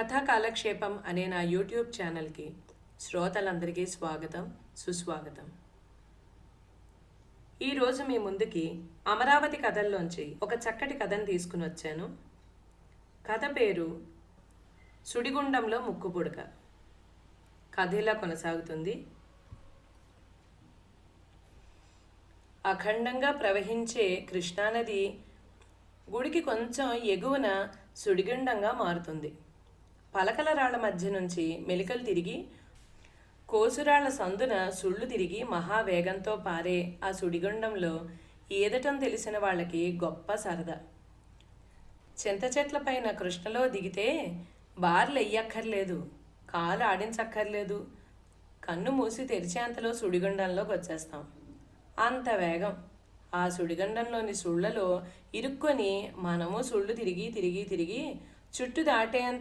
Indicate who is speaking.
Speaker 1: కథా కాలక్షేపం అనే నా యూట్యూబ్ ఛానల్కి శ్రోతలందరికీ స్వాగతం సుస్వాగతం. ఈరోజు మీ ముందుకి అమరావతి కథల్లోంచి ఒక చక్కటి కథను తీసుకుని వచ్చాను. కథ పేరు సుడిగుండంలో ముక్కుపుడక. కథ ఇలా కొనసాగుతుంది. అఖండంగా ప్రవహించే కృష్ణానది గుడికి కొంచెం ఎగువన సుడిగుండంగా మారుతుంది. పలకల రాళ్ళ మధ్య నుంచి మెలికలు తిరిగి కోసురాళ్ళ సందున సుళ్ళు తిరిగి మహావేగంతో పారే ఆ సుడిగుండంలో ఈదటం తెలిసిన వాళ్ళకి గొప్ప సరదా. చింత చెట్లపైన కృష్ణలో దిగితే బార్లెయ్యక్కర్లేదు కాలు ఆడించక్కర్లేదు కన్ను మూసి తెరిచేంతలో సుడిగుండంలోకి వచ్చేస్తాం. అంత వేగం. ఆ సుడిగుండంలోని సుళ్ళలో ఇరుక్కొని మనము సుళ్ళు తిరిగి తిరిగి తిరిగి చుట్టూ దాటేంత